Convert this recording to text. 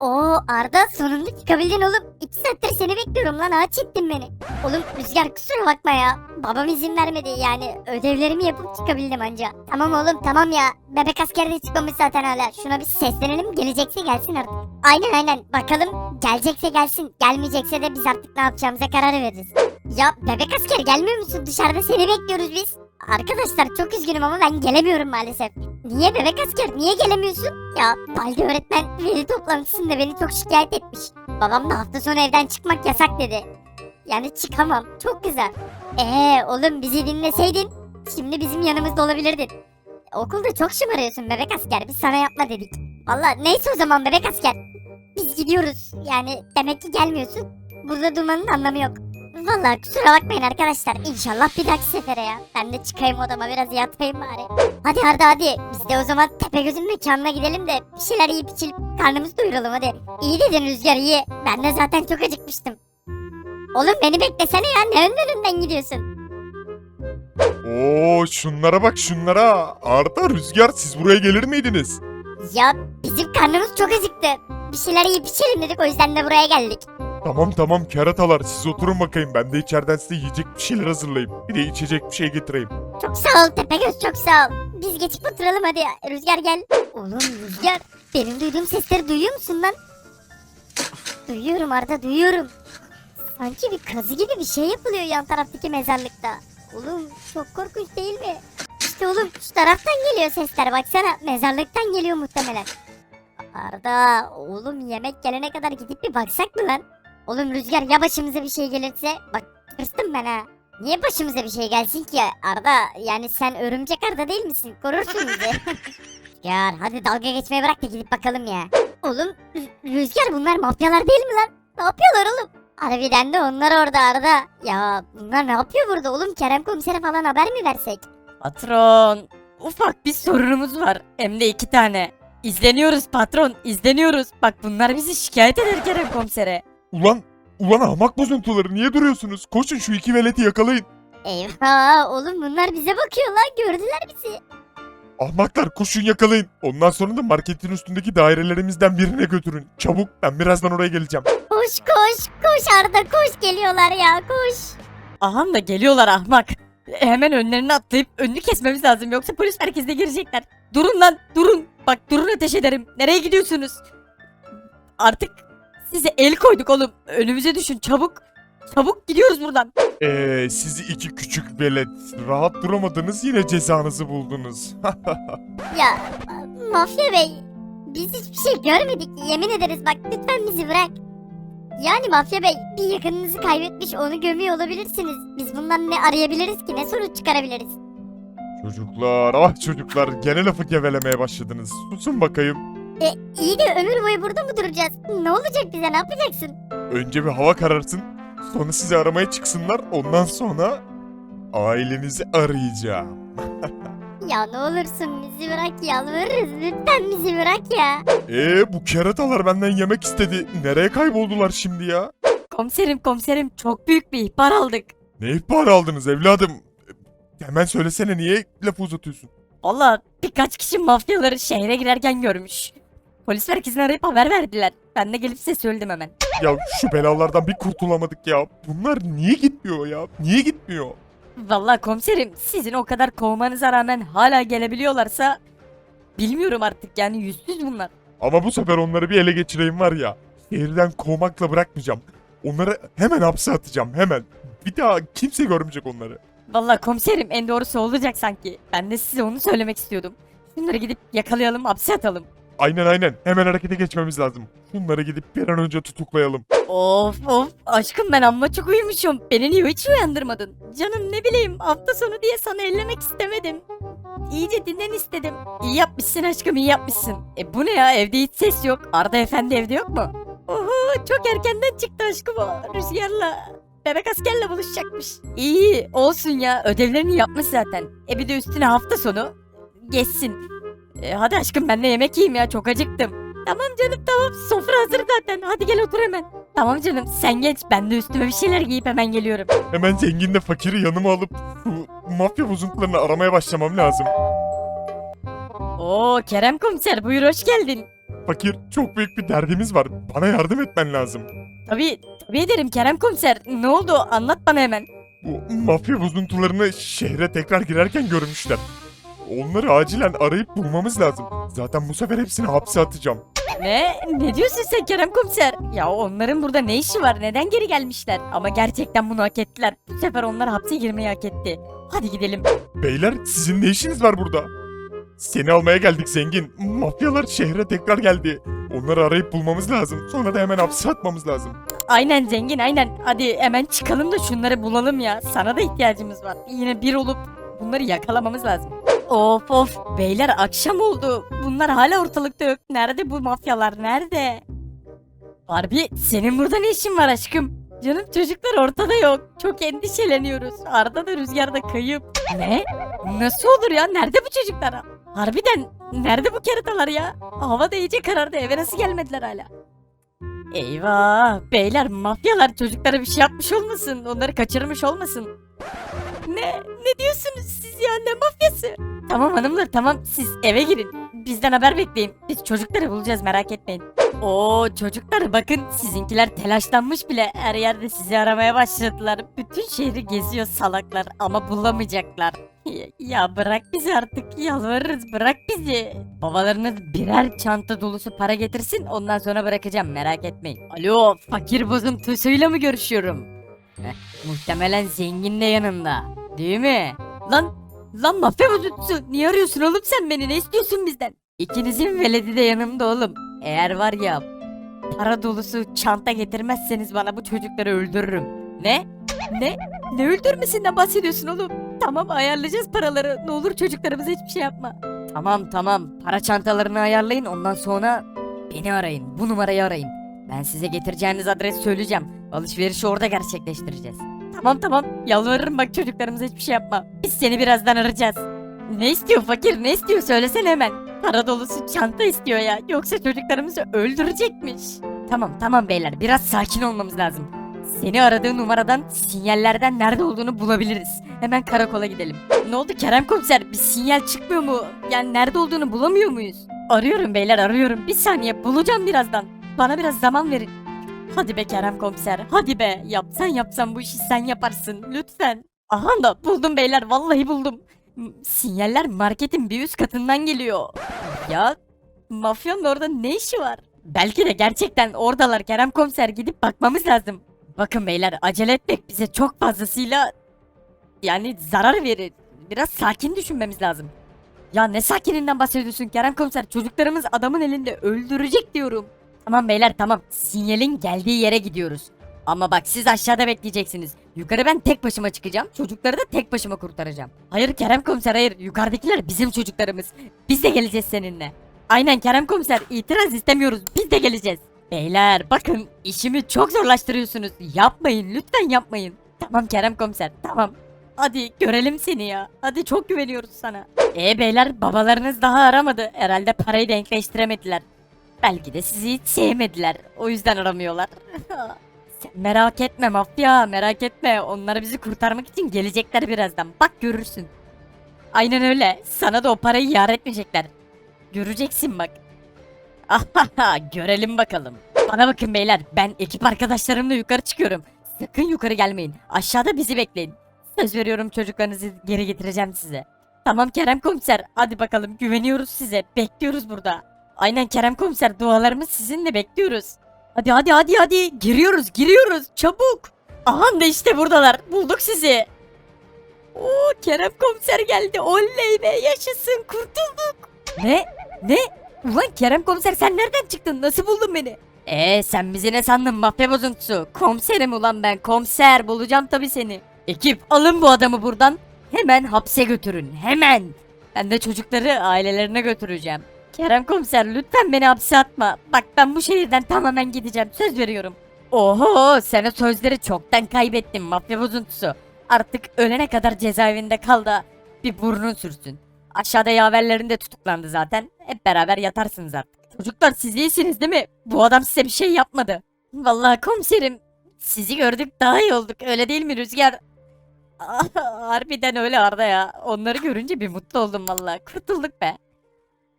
Oo Arda sonunda çıkabildin oğlum. İki saattir seni bekliyorum lan aç ettin beni. Oğlum Rüzgar kusura bakma ya. Babam izin vermedi yani ödevlerimi yapıp çıkabildim anca. Tamam oğlum tamam ya. Bebek askerde çıkmamış zaten hala. Şuna bir seslenelim gelecekse gelsin artık. Aynen aynen bakalım gelecekse gelsin. Gelmeyecekse de biz artık ne yapacağımıza karar veririz. Ya bebek asker gelmiyor musun? Dışarıda seni bekliyoruz biz. Arkadaşlar çok üzgünüm ama ben gelemiyorum maalesef. Niye bebek asker? Niye gelemiyorsun? Ya Baldi öğretmen veli toplantısında beni çok şikayet etmiş. Babam da hafta sonu evden çıkmak yasak dedi. Yani çıkamam. Çok güzel. Ee oğlum bizi dinleseydin şimdi bizim yanımızda olabilirdin. Okulda çok şımarıyorsun bebek asker. Biz sana yapma dedik. Valla neyse o zaman bebek asker. Biz gidiyoruz. Yani demek ki gelmiyorsun. Burada durmanın anlamı yok. Vallahi kusura bakmayın arkadaşlar. İnşallah bir dahaki sefere ya. Ben de çıkayım odama biraz yatayım bari. Hadi Arda hadi. Biz de o zaman Tepegöz'ün mekanına gidelim de bir şeyler yiyip içilip karnımızı doyuralım hadi. İyi dedin Rüzgar iyi. Ben de zaten çok acıkmıştım. Oğlum beni beklesene ya. Ne önden önden gidiyorsun? Oo şunlara bak şunlara. Arda Rüzgar siz buraya gelir miydiniz? Ya bizim karnımız çok acıktı. Bir şeyler yiyip içelim dedik o yüzden de buraya geldik. Tamam tamam keratalar siz oturun bakayım ben de içeriden size yiyecek bir şeyler hazırlayayım. Bir de içecek bir şey getireyim. Çok sağ ol Tepegöz çok sağ ol. Biz geçip oturalım hadi Rüzgar gel. Oğlum Rüzgar benim duyduğum sesleri duyuyor musun lan? Duyuyorum Arda duyuyorum. Sanki bir kazı gibi bir şey yapılıyor yan taraftaki mezarlıkta. Oğlum çok korkunç değil mi? İşte oğlum şu taraftan geliyor sesler baksana mezarlıktan geliyor muhtemelen. Arda oğlum yemek gelene kadar gidip bir baksak mı lan? Oğlum Rüzgar ya başımıza bir şey gelirse bak tırstım ben ha. Niye başımıza bir şey gelsin ki Arda? Yani sen örümcek Arda değil misin? Korursun bizi. Rüzgar hadi dalga geçmeyi bırak da gidip bakalım ya. Oğlum Rü- Rüzgar bunlar mafyalar değil mi lan? Ne yapıyorlar oğlum? Harbiden de onlar orada Arda. Ya bunlar ne yapıyor burada oğlum? Kerem komisere falan haber mi versek? Patron, ufak bir sorunumuz var. Hem de iki tane. İzleniyoruz patron, izleniyoruz. Bak bunlar bizi şikayet eder Kerem komisere. Ulan ulan ahmak bozuntuları niye duruyorsunuz? Koşun şu iki veleti yakalayın. Eyvah oğlum bunlar bize bakıyor lan gördüler bizi. Ahmaklar koşun yakalayın. Ondan sonra da marketin üstündeki dairelerimizden birine götürün. Çabuk ben birazdan oraya geleceğim. Koş koş koş Arda koş geliyorlar ya koş. Aham da geliyorlar ahmak. Hemen önlerine atlayıp önünü kesmemiz lazım yoksa polis merkezine girecekler. Durun lan durun. Bak durun ateş ederim. Nereye gidiyorsunuz? Artık size el koyduk oğlum. Önümüze düşün çabuk. Çabuk gidiyoruz buradan. Eee sizi iki küçük velet. Rahat duramadınız yine cezanızı buldunuz. Ya mafya bey biz hiçbir şey görmedik yemin ederiz bak lütfen bizi bırak. Yani mafya bey bir yakınınızı kaybetmiş onu gömüyor olabilirsiniz. Biz bundan ne arayabiliriz ki ne sonuç çıkarabiliriz? çocuklar ah çocuklar gene lafı gevelemeye başladınız. Susun bakayım. E iyi de ömür boyu burada mı duracağız? Ne olacak bize ne yapacaksın? Önce bir hava kararsın. Sonra sizi aramaya çıksınlar. Ondan sonra ailenizi arayacağım. Ya ne olursun bizi bırak yalvarırız lütfen bizi bırak ya. Ee bu keratalar benden yemek istedi. Nereye kayboldular şimdi ya? Komiserim komiserim çok büyük bir ihbar aldık. Ne ihbar aldınız evladım? Hemen söylesene niye lafı uzatıyorsun? Valla birkaç kişi mafyaları şehre girerken görmüş. Polis merkezine arayıp haber verdiler. Ben de gelip size söyledim hemen. Ya şu belalardan bir kurtulamadık ya. Bunlar niye gitmiyor ya? Niye gitmiyor? Valla komiserim sizin o kadar kovmanıza rağmen hala gelebiliyorlarsa bilmiyorum artık yani yüzsüz bunlar. Ama bu sefer onları bir ele geçireyim var ya. Şehirden kovmakla bırakmayacağım. Onları hemen hapse atacağım hemen. Bir daha kimse görmeyecek onları. Valla komiserim en doğrusu olacak sanki. Ben de size onu söylemek istiyordum. Şunları gidip yakalayalım hapse atalım. Aynen aynen. Hemen harekete geçmemiz lazım. Şunları gidip bir an önce tutuklayalım. Of of aşkım ben amma çok uyumuşum. Beni niye hiç uyandırmadın? Canım ne bileyim hafta sonu diye sana ellemek istemedim. İyice dinlen istedim. İyi yapmışsın aşkım iyi yapmışsın. E bu ne ya evde hiç ses yok. Arda efendi evde yok mu? Oho çok erkenden çıktı aşkım o rüzgarla. Bebek askerle buluşacakmış. İyi olsun ya ödevlerini yapmış zaten. E bir de üstüne hafta sonu geçsin. E, hadi aşkım ben de yemek yiyeyim ya çok acıktım. Tamam canım tamam sofra hazır zaten hadi gel otur hemen. Tamam canım sen geç ben de üstüme bir şeyler giyip hemen geliyorum. Hemen zenginle fakiri yanıma alıp şu mafya bozuntularını aramaya başlamam lazım. Oo Kerem komiser buyur hoş geldin. Fakir çok büyük bir derdimiz var. Bana yardım etmen lazım. Tabii, tabii ederim Kerem komiser. Ne oldu? Anlat bana hemen. Bu mafya bozuntularını şehre tekrar girerken görmüşler. Onları acilen arayıp bulmamız lazım. Zaten bu sefer hepsini hapse atacağım. Ne? Ne diyorsun sen Kerem komiser? Ya onların burada ne işi var? Neden geri gelmişler? Ama gerçekten bunu hak ettiler. Bu sefer onlar hapse girmeyi hak etti. Hadi gidelim. Beyler sizin ne işiniz var burada? Seni almaya geldik zengin. Mafyalar şehre tekrar geldi. Onları arayıp bulmamız lazım. Sonra da hemen hapse atmamız lazım. Aynen zengin aynen. Hadi hemen çıkalım da şunları bulalım ya. Sana da ihtiyacımız var. Yine bir olup bunları yakalamamız lazım. Of of beyler akşam oldu. Bunlar hala ortalıkta yok. Nerede bu mafyalar nerede? Barbie senin burada ne işin var aşkım? Canım çocuklar ortada yok. Çok endişeleniyoruz. Arda da rüzgarda kayıp. Ne? Nasıl olur ya? Nerede bu çocuklar? Harbiden nerede bu keratalar ya? Hava da iyice karardı. Eve nasıl gelmediler hala? Eyvah! Beyler mafyalar çocuklara bir şey yapmış olmasın. Onları kaçırmış olmasın. Ne? Ne diyorsunuz siz ya? Ne mafyası? Tamam hanımlar tamam siz eve girin. Bizden haber bekleyin. Biz çocukları bulacağız merak etmeyin. Oo çocuklar bakın sizinkiler telaşlanmış bile. Her yerde sizi aramaya başladılar. Bütün şehri geziyor salaklar ama bulamayacaklar. Ya, bırak bizi artık yalvarırız bırak bizi. Babalarınız birer çanta dolusu para getirsin ondan sonra bırakacağım merak etmeyin. Alo fakir bozuntusuyla mı görüşüyorum? Heh, muhtemelen zengin de yanında. Değil mi? Lan lan mafya bozuntusu niye arıyorsun oğlum sen beni ne istiyorsun bizden? İkinizin veledi de yanımda oğlum. Eğer var ya para dolusu çanta getirmezseniz bana bu çocukları öldürürüm. Ne? Ne? Ne öldürmesinden bahsediyorsun oğlum? Tamam ayarlayacağız paraları. Ne olur çocuklarımıza hiçbir şey yapma. Tamam tamam. Para çantalarını ayarlayın ondan sonra beni arayın. Bu numarayı arayın. Ben size getireceğiniz adresi söyleyeceğim. Alışverişi orada gerçekleştireceğiz. Tamam tamam. Yalvarırım bak çocuklarımıza hiçbir şey yapma. Biz seni birazdan arayacağız. Ne istiyor fakir ne istiyor söylesene hemen. Para dolusu çanta istiyor ya. Yoksa çocuklarımızı öldürecekmiş. Tamam tamam beyler biraz sakin olmamız lazım. Seni aradığı numaradan sinyallerden nerede olduğunu bulabiliriz. Hemen karakola gidelim. Ne oldu Kerem komiser? Bir sinyal çıkmıyor mu? Yani nerede olduğunu bulamıyor muyuz? Arıyorum beyler arıyorum. Bir saniye bulacağım birazdan. Bana biraz zaman verin. Hadi be Kerem komiser. Hadi be. Yapsan yapsan bu işi sen yaparsın. Lütfen. Aha da buldum beyler. Vallahi buldum. Sinyaller marketin bir üst katından geliyor. Ya mafyanın orada ne işi var? Belki de gerçekten oradalar Kerem komiser gidip bakmamız lazım. Bakın beyler acele etmek bize çok fazlasıyla yani zarar verir. Biraz sakin düşünmemiz lazım. Ya ne sakininden bahsediyorsun Kerem komiser? Çocuklarımız adamın elinde öldürecek diyorum. Tamam beyler tamam. Sinyalin geldiği yere gidiyoruz. Ama bak siz aşağıda bekleyeceksiniz. Yukarı ben tek başıma çıkacağım. Çocukları da tek başıma kurtaracağım. Hayır Kerem komiser hayır. Yukarıdakiler bizim çocuklarımız. Biz de geleceğiz seninle. Aynen Kerem komiser itiraz istemiyoruz. Biz de geleceğiz. Beyler bakın işimi çok zorlaştırıyorsunuz. Yapmayın lütfen yapmayın. Tamam Kerem komiser tamam. Hadi görelim seni ya. Hadi çok güveniyoruz sana. E beyler babalarınız daha aramadı. Herhalde parayı denkleştiremediler. Belki de sizi hiç sevmediler. O yüzden aramıyorlar. Sen merak etme mafya merak etme. Onlar bizi kurtarmak için gelecekler birazdan. Bak görürsün. Aynen öyle. Sana da o parayı yar etmeyecekler. Göreceksin bak. Görelim bakalım. Bana bakın beyler ben ekip arkadaşlarımla yukarı çıkıyorum. Sakın yukarı gelmeyin. Aşağıda bizi bekleyin. Söz veriyorum çocuklarınızı geri getireceğim size. Tamam Kerem komiser hadi bakalım güveniyoruz size. Bekliyoruz burada. Aynen Kerem komiser dualarımız sizinle bekliyoruz. Hadi hadi hadi hadi giriyoruz giriyoruz çabuk. Aha da işte buradalar bulduk sizi. Oo Kerem komiser geldi oley be yaşasın kurtulduk. Ne? Ne? Ulan Kerem komiser sen nereden çıktın? Nasıl buldun beni? Ee sen bizi ne sandın mafya bozuntusu? Komiserim ulan ben komiser bulacağım tabii seni. Ekip alın bu adamı buradan. Hemen hapse götürün hemen. Ben de çocukları ailelerine götüreceğim. Kerem komiser lütfen beni hapse atma. Bak ben bu şehirden tamamen gideceğim söz veriyorum. Oho sen o sözleri çoktan kaybettin mafya bozuntusu. Artık ölene kadar cezaevinde kal da bir burnun sürsün. Aşağıda yaverlerin de tutuklandı zaten. Hep beraber yatarsınız artık. Çocuklar siz iyisiniz değil mi? Bu adam size bir şey yapmadı. Vallahi komiserim sizi gördük daha iyi olduk öyle değil mi Rüzgar? Harbiden öyle Arda ya. Onları görünce bir mutlu oldum vallahi. Kurtulduk be.